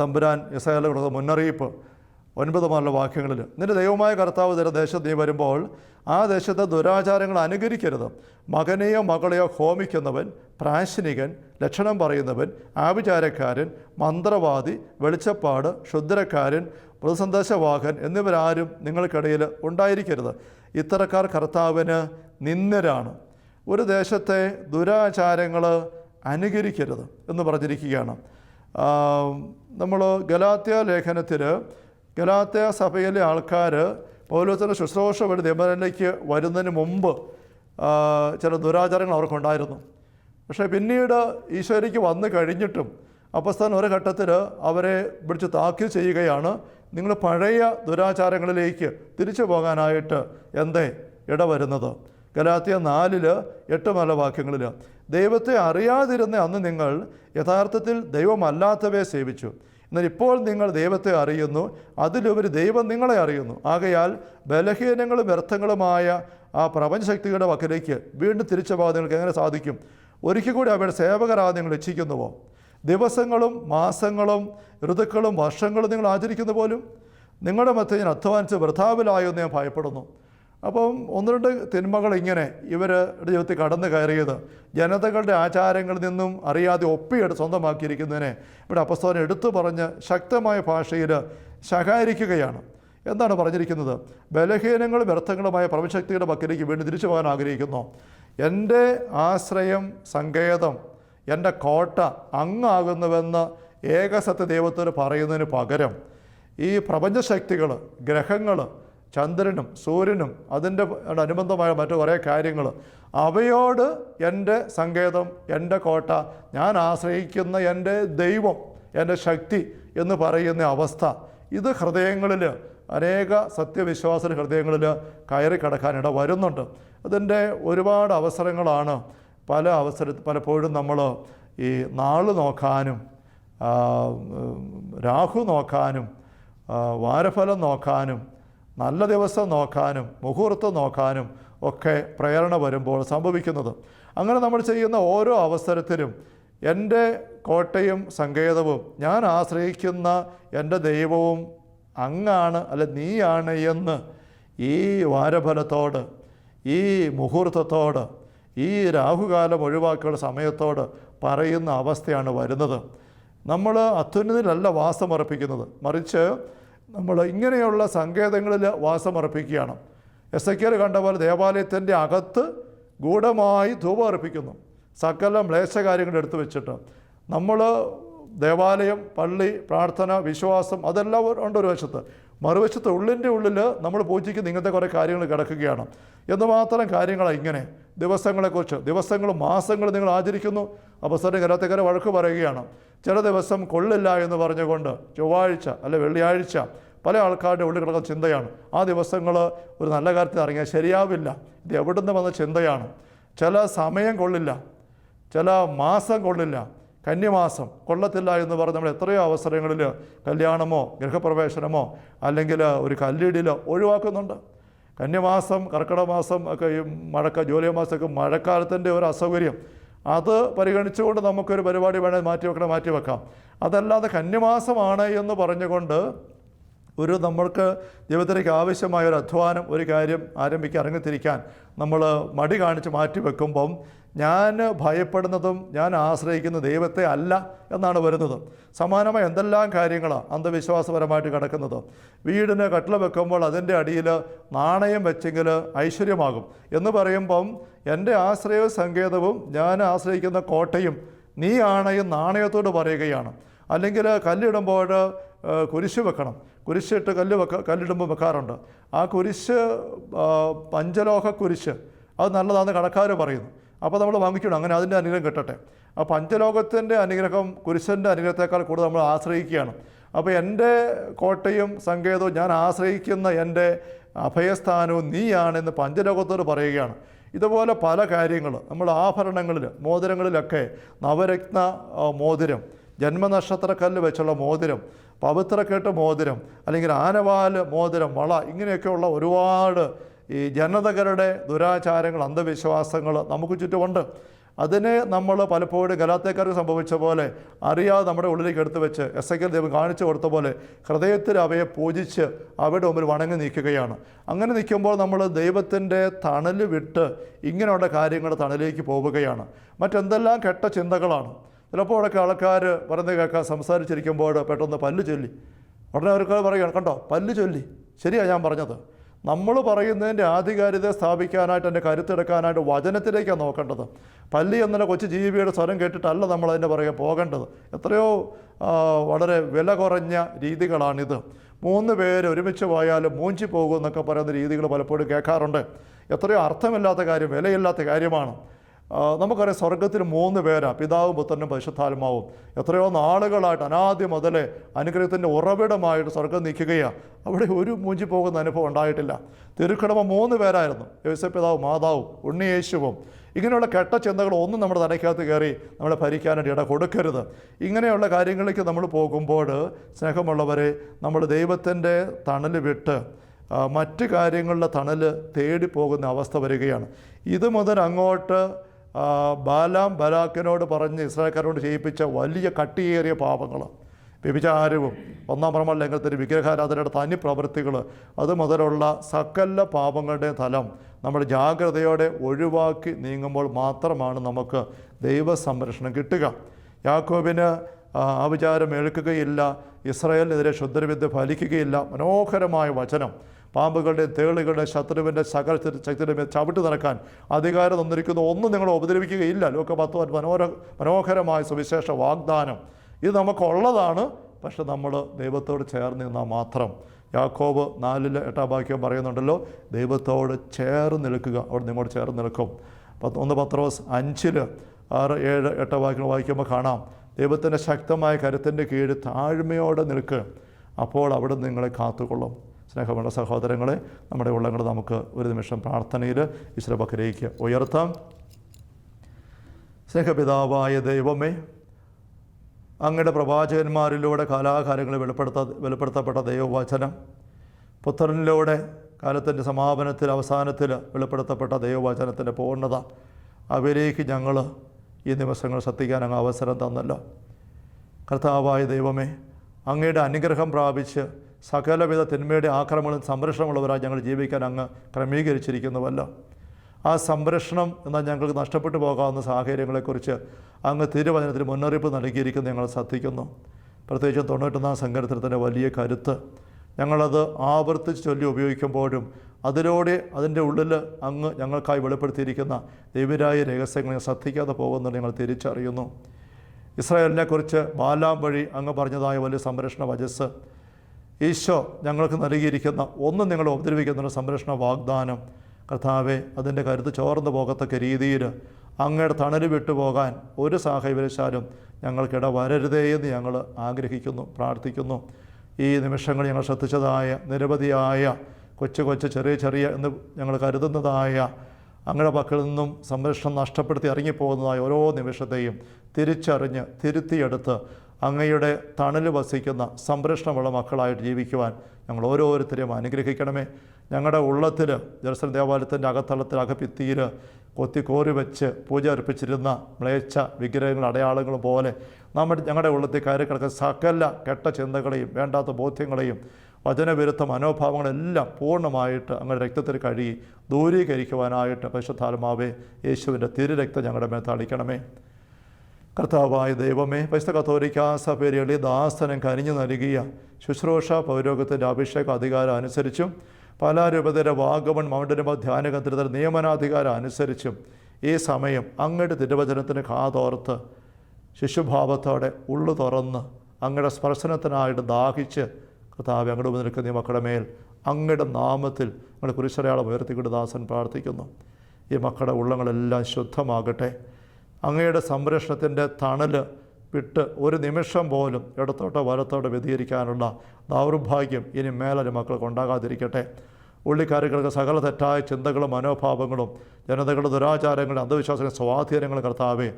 തമ്പുരാൻ ഇസ്രായേലിന് മുന്നറിയിപ്പ് ഒൻപത് മുതലുള്ള വാക്യങ്ങളിൽ നിന്റെ ദൈവമായ കർത്താവ് തരുന്ന ദേശത്ത് നീ വരുമ്പോൾ ആ ദേശത്തെ ദുരാചാരങ്ങൾ അനുകരിക്കരുത്. മകനെയോ മകളെയോ ഹോമിക്കുന്നവൻ പ്രാശനികൻ ലക്ഷണം പറയുന്നവൻ ആഭിചാരക്കാരൻ മന്ത്രവാദി വെളിച്ചപ്പാട് ക്ഷുദ്രക്കാരൻ മൃതസന്ദേശവാഹൻ എന്നിവരാരും നിങ്ങൾക്കിടയിൽ ഉണ്ടായിരിക്കരുത്. ഇത്തരക്കാർ കർത്താവിന് നിന്ദരാണ് ഒരു ദേശത്തെ ദുരാചാരങ്ങൾ അനുകരിക്കരുത് എന്ന് പറഞ്ഞിരിക്കുകയാണ്. നമ്മൾ ഗലാത്യ ലേഖനത്തിൽ ഗലാത്യ സഭയിലെ ആൾക്കാർ പൗലോസിന്റെ ശുശ്രൂഷ വഴി ദേവനിലേക്ക് വരുന്നതിന് മുമ്പ് ചില ദുരാചാരങ്ങൾ അവർക്കുണ്ടായിരുന്നു. പക്ഷേ പിന്നീട് ഈശ്വരിക്ക് വന്നു കഴിഞ്ഞിട്ടും അപ്പസ്ഥാൻ ഒരു ഘട്ടത്തിൽ അവരെ പിടിച്ച് താക്കീത് ചെയ്യുകയാണ്. നിങ്ങൾ പഴയ ദുരാചാരങ്ങളിലേക്ക് തിരിച്ചു പോകാനായിട്ട് എന്തേ ഇടവരുന്നത്? ഗലാത്തിയ നാലിൽ എട്ട് പല വാക്യങ്ങളിൽ ദൈവത്തെ അറിയാതിരുന്ന അന്ന് നിങ്ങൾ യഥാർത്ഥത്തിൽ ദൈവമല്ലാത്തവയെ സേവിച്ചു. എന്നാൽ ഇപ്പോൾ നിങ്ങൾ ദൈവത്തെ അറിയുന്നു അതിലുപരി ദൈവം നിങ്ങളെ അറിയുന്നു. ആകയാൽ ബലഹീനങ്ങളും വ്യർത്ഥങ്ങളുമായ ആ പ്രപഞ്ചശക്തികളുടെ വക്കിലേക്ക് വീണ്ടും തിരിച്ചു പോകാൻ നിങ്ങൾക്ക് എങ്ങനെ സാധിക്കും? ഒരിക്കൽ കൂടി അവയുടെ സേവകരാ നിങ്ങൾ ഇച്ഛിക്കുന്നുവോ ദിവസങ്ങളും മാസങ്ങളും ഋതുക്കളും വർഷങ്ങളും നിങ്ങൾ ആചരിക്കുന്ന പോലും? നിങ്ങളുടെ മധ്യ ഞാൻ അധ്വാനിച്ച് വൃഥാവിലായോ എന്ന് ഞാൻ ഭയപ്പെടുന്നു. അപ്പം ഒന്ന് രണ്ട് തിന്മകൾ ഇങ്ങനെ ഇവരുടെ ജീവിതത്തിൽ കടന്നു കയറിയത്. ജനതകളുടെ ആചാരങ്ങളിൽ നിന്നും അറിയാതെ ഒപ്പിയെടുത്ത് സ്വന്തമാക്കിയിരിക്കുന്നതിനെ ഇവിടെ അപ്പസ്തോലൻ എടുത്തു പറഞ്ഞ് ശക്തമായ ഭാഷയിൽ ശകാരിക്കുകയാണ്. എന്താണ് പറഞ്ഞിരിക്കുന്നത്? ബലഹീനങ്ങളും വ്യർത്ഥങ്ങളുമായ പ്രവശക്തിയുടെ പക്കലേക്ക് വീണ്ടും തിരിച്ചു പോകാൻ ആഗ്രഹിക്കുന്നു. എന്റെ ആശ്രയം സങ്കേതം എന്റെ കോട്ട അങ്ങാകുന്നുവെന്ന് ഏകസത്യ ദൈവത്തിന് പറയുന്നതിന് പകരം ഈ പ്രപഞ്ചശക്തികൾ ഗ്രഹങ്ങൾ ചന്ദ്രനും സൂര്യനും അതിന്റെ അനുബന്ധമായ മറ്റു കുറേ കാര്യങ്ങൾ. അവയോട് എന്റെ സങ്കേതം എന്റെ കോട്ട ഞാൻ ആശ്രയിക്കുന്ന എന്റെ ദൈവം എന്റെ ശക്തി എന്ന് പറയുന്ന അവസ്ഥ. ഇത് ഹൃദയങ്ങളിൽ അനേക സത്യവിശ്വാസ ഹൃദയങ്ങളിൽ കയറി കിടക്കാനിട വരുന്നുണ്ട്. അതിന്റെ ഒരുപാട് അവസരങ്ങളാണ് പല അവസര പലപ്പോഴും നമ്മൾ ഈ നാൾ നോക്കാനും രാഹു നോക്കാനും വാരഫലം നോക്കാനും നല്ല ദിവസം നോക്കാനും മുഹൂർത്തം നോക്കാനും ഒക്കെ പ്രേരണ വരുമ്പോൾ സംഭവിക്കുന്നത്. അങ്ങനെ നമ്മൾ ചെയ്യുന്ന ഓരോ അവസരത്തിലും എന്റെ കോട്ടയും സങ്കേതവും ഞാൻ ആശ്രയിക്കുന്ന എന്റെ ദൈവവും അങ്ങാണ് അല്ല നീയാണ് എന്ന് ഈ വാരഫലത്തോട് ഈ മുഹൂർത്തത്തോട് ഈ രാഹുകാലം ഒഴിവാക്കിയുള്ള സമയത്തോട് പറയുന്ന അവസ്ഥയാണ് വരുന്നത്. നമ്മൾ അത്യുന്നതിലല്ല വാസമർപ്പിക്കുന്നത്. മറിച്ച് നമ്മൾ ഇങ്ങനെയുള്ള സങ്കേതങ്ങളിൽ വാസമർപ്പിക്കുകയാണ്. എസ് എ കണ്ട പോലെ ദേവാലയത്തിന്റെ അകത്ത് ഗൂഢമായി ധൂപം അർപ്പിക്കുന്നു. സകല മ്ലേച്ഛകാര്യങ്ങൾ എടുത്തു വെച്ചിട്ട്. നമ്മൾ ദേവാലയം പള്ളി പ്രാർത്ഥന വിശ്വാസം അതെല്ലാം ഉണ്ട് ഒരു വശത്ത്. മറുവശത്ത് ഉള്ളിന്റെ ഉള്ളിൽ നമ്മൾ പൂജിക്കുന്ന ഇങ്ങനത്തെ കുറേ കാര്യങ്ങൾ കിടക്കുകയാണ്. എന്തുമാത്രം കാര്യങ്ങളാണ് ഇങ്ങനെ. ദിവസങ്ങളെക്കുറിച്ച് ദിവസങ്ങൾ മാസങ്ങൾ നിങ്ങൾ ആചരിക്കുന്നു. അവസരം കരത്തേക്കര വഴക്ക് പറയുകയാണ്. ചില ദിവസം കൊള്ളില്ല എന്ന് പറഞ്ഞുകൊണ്ട് ചൊവ്വാഴ്ച അല്ലെ വെള്ളിയാഴ്ച പല ആൾക്കാരുടെ ഉള്ളിൽ കിടക്കുന്ന ചിന്തയാണ്. ആ ദിവസങ്ങൾ ഒരു നല്ല കാര്യത്തിൽ ഇറങ്ങിയാൽ ശരിയാവില്ല. ഇത് എവിടുന്ന് വന്ന ചിന്തയാണ്. ചില സമയം കൊള്ളില്ല. ചില മാസം കൊള്ളില്ല. കന്യമാസം കൊള്ളത്തില്ല എന്ന് പറഞ്ഞ് നമ്മൾ എത്രയോ അവസരങ്ങളിൽ കല്യാണമോ ഗൃഹപ്രവേശനമോ അല്ലെങ്കിൽ ഒരു കല്ലിടിലോ ഒഴിവാക്കുന്നുണ്ട്. കന്യമാസം കർക്കിടക മാസം ഒക്കെ ഈ മഴക്ക ജൂലൈ മാസമൊക്കെ മഴക്കാലത്തിന്റെ ഒരു അസൗകര്യം. അത് പരിഗണിച്ചുകൊണ്ട് നമുക്കൊരു പരിപാടി വേണേൽ മാറ്റി വെക്കണം മാറ്റി വെക്കാം. അതല്ലാതെ കന്യമാസമാണ് എന്ന് പറഞ്ഞുകൊണ്ട് ഒരു നമ്മൾക്ക് ജീവിതത്തിലേക്ക് ആവശ്യമായ ഒരു അധ്വാനം ഒരു കാര്യം ആരംഭിക്കാൻ ഇറങ്ങിത്തിരിക്കാൻ നമ്മൾ മടി കാണിച്ച് മാറ്റി വെക്കുമ്പം ഞാൻ ഭയപ്പെടുന്നതും ഞാൻ ആശ്രയിക്കുന്ന ദൈവത്തെ അല്ല എന്നാണ് വരുന്നത്. സമാനമായ എന്തെല്ലാം കാര്യങ്ങളാണ് അന്ധവിശ്വാസപരമായിട്ട് കിടക്കുന്നത്. വീടിന് കട്ടില വെക്കുമ്പോൾ അതിന്റെ അടിയിൽ നാണയം വെച്ചെങ്കിൽ ഐശ്വര്യമാകും. എന്ന് പറയുമ്പം എന്റെ ആശ്രയ സങ്കേതവും ഞാൻ ആശ്രയിക്കുന്ന കോട്ടയും നീ ആണയും നാണയത്തോട് പറയുകയാണ്. അല്ലെങ്കിൽ കല്ലിടുമ്പോൾ കുരിശ് വെക്കണം. കുരിശിട്ട് കല്ല് വെക്ക കല്ലിടുമ്പോൾ വെക്കാറുണ്ട്. ആ കുരിശ് പഞ്ചലോഹ കുരിശ് അത് നല്ലതാണെന്ന് കടക്കാർ പറയുന്നു. അപ്പോൾ നമ്മൾ വാങ്ങിക്കണം. അങ്ങനെ അതിന്റെ അനുഗ്രഹം കിട്ടട്ടെ. ആ പഞ്ചലോകത്തിന്റെ അനുഗ്രഹം കുരിശന്റെ അനുഗ്രഹത്തെക്കാൾ കൂടുതൽ നമ്മൾ ആശ്രയിക്കുകയാണ്. അപ്പോൾ എന്റെ കോട്ടയും സങ്കേതവും ഞാൻ ആശ്രയിക്കുന്ന എന്റെ അഭയസ്ഥാനവും നീയാണെന്ന് പഞ്ചലോകത്തോട് പറയുകയാണ്. ഇതുപോലെ പല കാര്യങ്ങൾ നമ്മൾ ആഭരണങ്ങളിൽ മോതിരങ്ങളിലൊക്കെ നവരത്ന മോതിരം ജന്മനക്ഷത്രക്കല്ല് വെച്ചുള്ള മോതിരം പവിത്രക്കെട്ട് മോതിരം അല്ലെങ്കിൽ ആനവാൽ മോതിരം വള ഇങ്ങനെയൊക്കെയുള്ള ഒരുപാട് ഈ ജനതകളുടെ ദുരാചാരങ്ങൾ അന്ധവിശ്വാസങ്ങൾ നമുക്ക് ചുറ്റുമുണ്ട്. അതിനെ നമ്മൾ പലപ്പോഴും ഗലാത്തേക്കാർക്ക് സംഭവിച്ച പോലെ അറിയാതെ നമ്മുടെ ഉള്ളിലേക്ക് എടുത്തു വെച്ച് എസ് എ കെ ദൈവം കാണിച്ചു കൊടുത്ത പോലെ ഹൃദയത്തിൽ അവയെ പൂജിച്ച് അവയുടെ മുമ്പിൽ വണങ്ങി നിൽക്കുകയാണ്. അങ്ങനെ നിൽക്കുമ്പോൾ നമ്മൾ ദൈവത്തിന്റെ തണൽ വിട്ട് ഇങ്ങനെയുള്ള കാര്യങ്ങൾ തണലിലേക്ക് പോവുകയാണ്. മറ്റെന്തെല്ലാം കെട്ട ചിന്തകളാണ്. ചിലപ്പോഴൊക്കെ ആൾക്കാർ പറയുന്നത് കേൾക്കാൻ സംസാരിച്ചിരിക്കുമ്പോൾ പെട്ടെന്ന് പല്ല് ചൊല്ലി. ഉടനെ അവർക്ക് പറയുകയാണ് കണ്ടോ പല്ല് ചൊല്ലി. ശരിയാണ് ഞാൻ പറഞ്ഞത്. നമ്മൾ പറയുന്നതിന്റെ ആധികാരികത സ്ഥാപിക്കാനായിട്ട് എന്റെ കരുത്തെടുക്കാനായിട്ട് വചനത്തിലേക്കാണ് നോക്കേണ്ടത്. പല്ലി എന്നുള്ള കൊച്ചു ജീവിയുടെ സ്വരം കേട്ടിട്ടല്ല നമ്മൾ അതിന്റെ പുറകെ പോകേണ്ടത്. എത്രയോ വളരെ വില കുറഞ്ഞ രീതികളാണിത്. മൂന്ന് പേര് ഒരുമിച്ച് പോയാലും മൂഞ്ചി പോകും എന്നൊക്കെ പറയുന്ന രീതികൾ പലപ്പോഴും കേൾക്കാറുണ്ട്. എത്രയോ അർത്ഥമില്ലാത്ത കാര്യം വിലയില്ലാത്ത കാര്യമാണ്. നമുക്കറിയാം സ്വർഗത്തിൽ മൂന്ന് പേരാണ് പിതാവും പുത്രനും പരിശുദ്ധാത്മാവും. എത്രയോ നാളുകളായിട്ട് അനാദ്യം മുതലേ അനുഗ്രഹത്തിന്റെ ഉറവിടമായിട്ട് സ്വർഗം നിൽക്കുകയാണ് അവിടെ ഒരു മൂഞ്ചി പോകുന്ന അനുഭവം ഉണ്ടായിട്ടില്ല. തിരുക്കടമ മൂന്ന് പേരായിരുന്നു. യേശുപിതാവും മാതാവും ഉണ്ണിയേശുവും ഇങ്ങനെയുള്ള കെട്ട ചിന്തകൾ ഒന്നും നമ്മുടെ തലയ്ക്കകത്ത് കയറി നമ്മളെ ഭരിക്കാനായിട്ട് ഇട കൊടുക്കരുത്. ഇങ്ങനെയുള്ള കാര്യങ്ങളിലേക്ക് നമ്മൾ പോകുമ്പോൾ സ്നേഹമുള്ളവരെ നമ്മൾ ദൈവത്തിന്റെ തണൽ വിട്ട് മറ്റ് കാര്യങ്ങളുടെ തണൽ തേടി പോകുന്ന അവസ്ഥ വരികയാണ്. ഇത് മുതൽ അങ്ങോട്ട് ബാലാം ബലാക്കിനോട് പറഞ്ഞ് ഇസ്രായേൽക്കാരോട് ചെയ്യിപ്പിച്ച വലിയ കട്ടിയേറിയ പാപങ്ങൾ. വ്യഭിചാരവും ഒന്നാം പ്രമ ലംഘനത്തിന്റെ വിഗ്രഹാരാധനയുടെ തനി പ്രവൃത്തികൾ അത് മുതലുള്ള സകല പാപങ്ങളുടെ തലം നമ്മൾ ജാഗ്രതയോടെ ഒഴിവാക്കി നീങ്ങുമ്പോൾ മാത്രമാണ് നമുക്ക് ദൈവ സംരക്ഷണം കിട്ടുക. യാക്കോബിന് ആ, വിചാരം ഏൽക്കുകയില്ല. ഇസ്രയേലിനെതിരെ ശുദ്ധരവിദ്യ ഫലിക്കുകയില്ല. മനോഹരമായ വചനം. പാമ്പുകളുടെ തേളുകളുടെ ശത്രുവിന്റെ സകല ശക്തിയുടെ ചവിട്ടി നടക്കാൻ അധികാരം തന്നിരിക്കുന്ന. ഒന്നും നിങ്ങൾ ഉപദ്രവിക്കുകയില്ല. ലോക പത്ത് മനോഹര മനോഹരമായ സുവിശേഷ വാഗ്ദാനം. ഇത് നമുക്കുള്ളതാണ് പക്ഷെ നമ്മൾ ദൈവത്തോട് ചേർന്ന് നിന്നാൽ മാത്രം. യാക്കോബ് നാലിൽ എട്ടാം വാക്യം പറയുന്നുണ്ടല്ലോ ദൈവത്തോട് ചേർന്ന് നിൽക്കുക. അവിടെ നിങ്ങളോട് ചേർന്ന് നിൽക്കും. പത്ത് ഒന്ന് പത്രോസ് അഞ്ചിൽ ആറ് ഏഴ് എട്ട് വാക്യങ്ങൾ വായിക്കുമ്പോൾ കാണാം ദൈവത്തിന്റെ ശക്തമായ കരുത്തിന്റെ കീഴിൽ താഴ്മയോടെ നിൽക്കുക അപ്പോൾ അവിടെ നിങ്ങളെ കാത്തുകൊള്ളും. സ്നേഹമുള്ള സഹോദരങ്ങളെ നമ്മുടെ ഉള്ളങ്ങൾ നമുക്ക് ഒരു നിമിഷം പ്രാർത്ഥനയിൽ ഈശ്വരപക്കരയ്ക്ക് ഉയർത്താം. സ്നേഹപിതാവായ ദൈവമേ അങ്ങയുടെ പ്രവാചകന്മാരിലൂടെ കാലാകാലങ്ങൾ വെളിപ്പെടുത്ത വെളിപ്പെടുത്തപ്പെട്ട ദൈവവചനം പുത്രനിലൂടെ കാലത്തിന്റെ സമാപനത്തിൽ അവസാനത്തിൽ വെളിപ്പെടുത്തപ്പെട്ട ദൈവവചനത്തിന്റെ പൂർണത അവയിലേക്ക് ഞങ്ങൾ ഈ നിമിഷങ്ങൾ ശ്രദ്ധിക്കാൻ അങ്ങ് അവസരം തന്നല്ലോ. കർത്താവായ ദൈവമേ അങ്ങയുടെ അനുഗ്രഹം പ്രാപിച്ച് സകലവിധ തിന്മയുടെ ആക്രമണവും സംരക്ഷണമുള്ളവരായി ഞങ്ങൾ ജീവിക്കാൻ അങ്ങ് ക്രമീകരിച്ചിരിക്കുന്നുവല്ലോ ആ സംരക്ഷണം എന്നാൽ ഞങ്ങൾക്ക് നഷ്ടപ്പെട്ടു പോകാവുന്ന സാഹചര്യങ്ങളെക്കുറിച്ച് അങ്ങ് തിരുവചനത്തിൽ മുന്നറിയിപ്പ് നൽകിയിരിക്കുന്നു ഞങ്ങൾ ശ്രദ്ധിക്കുന്നു. പ്രത്യേകിച്ചും തൊണ്ണൂറ്റൊന്നാം സങ്കീർത്തനത്തിന്റെ വലിയ കരുത്ത്. ഞങ്ങളത് ആവർത്തിച്ച് ചൊല്ലി ഉപയോഗിക്കുമ്പോഴും അതിലൂടെ അതിന്റെ ഉള്ളിൽ അങ്ങ് ഞങ്ങൾക്കായി വെളിപ്പെടുത്തിയിരിക്കുന്ന ദൈവരായ രഹസ്യങ്ങളെ ശ്രദ്ധിക്കാതെ പോകുന്നത് ഞങ്ങൾ തിരിച്ചറിയുന്നു. ഇസ്രായേലിനെക്കുറിച്ച് ബാലാം വഴി അങ്ങ് പറഞ്ഞതായ വലിയ സംരക്ഷണ വചസ് ഈശോ ഞങ്ങൾക്ക് നൽകിയിരിക്കുന്ന ഒന്നും നിങ്ങൾ ഉപദ്രവിക്കുന്ന സംരക്ഷണ വാഗ്ദാനം. കർത്താവെ അതിന്റെ കരുത്ത് ചോർന്നു പോകത്തക്ക രീതിയിൽ അങ്ങയുടെ തണൽ വിട്ടുപോകാൻ ഒരു സാഹചര്യവശാലും ഞങ്ങൾക്കിട വരരുതേ എന്ന് ഞങ്ങൾ ആഗ്രഹിക്കുന്നു പ്രാർത്ഥിക്കുന്നു. ഈ നിമിഷങ്ങൾ ഞങ്ങൾ ശ്രദ്ധിച്ചതായ നിരവധിയായ കൊച്ചു കൊച്ചു ചെറിയ ചെറിയ എന്ന് ഞങ്ങൾ കരുതുന്നതായ അങ്ങയുടെ പക്കൽ നിന്നും സംരക്ഷണം നഷ്ടപ്പെടുത്തി ഇറങ്ങിപ്പോകുന്നതായ ഓരോ നിമിഷത്തെയും തിരിച്ചറിഞ്ഞ് തിരുത്തിയെടുത്ത് അങ്ങയുടെ തണൽ വസിക്കുന്ന സംരക്ഷണമുള്ള മക്കളായിട്ട് ജീവിക്കുവാൻ ഞങ്ങൾ ഓരോരുത്തരെയും അനുഗ്രഹിക്കണമേ. ഞങ്ങളുടെ ഉള്ളത്തിൽ ജെറുസലം ദേവാലയത്തിന്റെ അകത്തളത്തിൽ അകഭിത്തിയിൽ കൊത്തി കോരി വെച്ച് പൂജ അർപ്പിച്ചിരുന്ന മ്ലേച്ഛ വിഗ്രഹങ്ങൾ അടയാളങ്ങൾ പോലെ നമ്മുടെ ഞങ്ങളുടെ ഉള്ളത്തിൽ കയറി കിടക്കുന്ന സകല കെട്ട ചിന്തകളെയും വേണ്ടാത്ത ബോധ്യങ്ങളെയും വചനവിരുദ്ധ മനോഭാവങ്ങളെല്ലാം പൂർണമായിട്ട് അങ്ങയുടെ രക്തത്തിൽ കഴുകി ദൂരീകരിക്കുവാനായിട്ട് പരിശുദ്ധാത്മാവേ യേശുവിന്റെ തിരുരക്തം ഞങ്ങളുടെ മേൽ തളിക്കണമേ. കർത്താവായ ദൈവമേ പരിശുദ്ധ കത്തോലിക്ക സഭയിലെ ദാസനം കനിഞ്ഞു നൽകിയ ശുശ്രൂഷ പൗരോഗത്തിന്റെ അഭിഷേക അധികാരം അനുസരിച്ചും പല രൂപതര വാഗമൺ മൗണ്ടനുമ ധ്യാനകേന്ദ്രത്തിന്റെ നിയമനാധികാരം അനുസരിച്ചും ഈ സമയം അങ്ങയുടെ തിരുവചനത്തിന് കാതോർത്ത് ശിശുഭാവത്തോടെ ഉള്ളു തുറന്ന് അങ്ങയുടെ സ്പർശനത്തിനായിട്ട് ദാഹിച്ച് കർത്താവ് അങ്ങോട്ട് മുന്നിൽ നിൽക്കുന്ന മക്കളുടെ മേൽ അങ്ങയുടെ നാമത്തിൽ ഞങ്ങൾ കുരിശടയാളം ഉയർത്തിക്കൊണ്ട് ദാസൻ പ്രാർത്ഥിക്കുന്നു. ഈ മക്കളുടെ ഉള്ളങ്ങളെല്ലാം ശുദ്ധമാകട്ടെ. അങ്ങയുടെ സംരക്ഷണത്തിന്റെ തണൽ വിട്ട് ഒരു നിമിഷം പോലും ഇടത്തോട്ടോ വലത്തോട്ടോ വ്യതിയിരിക്കാനുള്ള ദൗർഭാഗ്യം ഇനി മേലൊരു മക്കൾക്ക് ഉണ്ടാകാതിരിക്കട്ടെ. ഉള്ളിക്കാരികൾക്ക് സകല തെറ്റായ ചിന്തകളും മനോഭാവങ്ങളും ജനതകളുടെ ദുരാചാരങ്ങളും അന്ധവിശ്വാസങ്ങളും സ്വാധീനങ്ങളും കർത്താവേ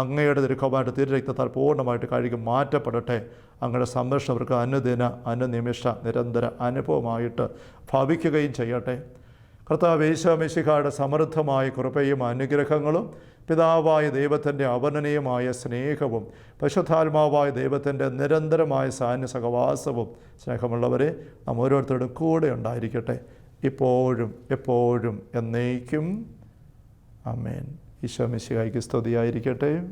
അങ്ങയുടെ ദീർഘമായിട്ട് തിരുരക്തത്താൽ പൂർണമായിട്ട് കഴുകി മാറ്റപ്പെടട്ടെ. അങ്ങയുടെ സംരക്ഷണം അവർക്ക് അനുദിന അനുനിമിഷ നിരന്തര അനുഭവമായിട്ട് ഭവിക്കുകയും ചെയ്യട്ടെ. കർത്താവ് യേശോമിശിഹായുടെ സമൃദ്ധമായ കൃപയും അനുഗ്രഹങ്ങളും പിതാവായ ദൈവത്തിന്റെ അവർണനീയമായ സ്നേഹവും പശുധാത്മാവായ ദൈവത്തിന്റെ നിരന്തരമായ സാന്യ സഹവാസവും സ്നേഹമുള്ളവരെ നാം ഓരോരുത്തരുടെ കൂടെ ഉണ്ടായിരിക്കട്ടെ. ഇപ്പോഴും എപ്പോഴും എന്നേക്കും. അമേൻ ഈശോ മിശിഹായ്ക്ക് സ്തുതിയായിരിക്കട്ടെ.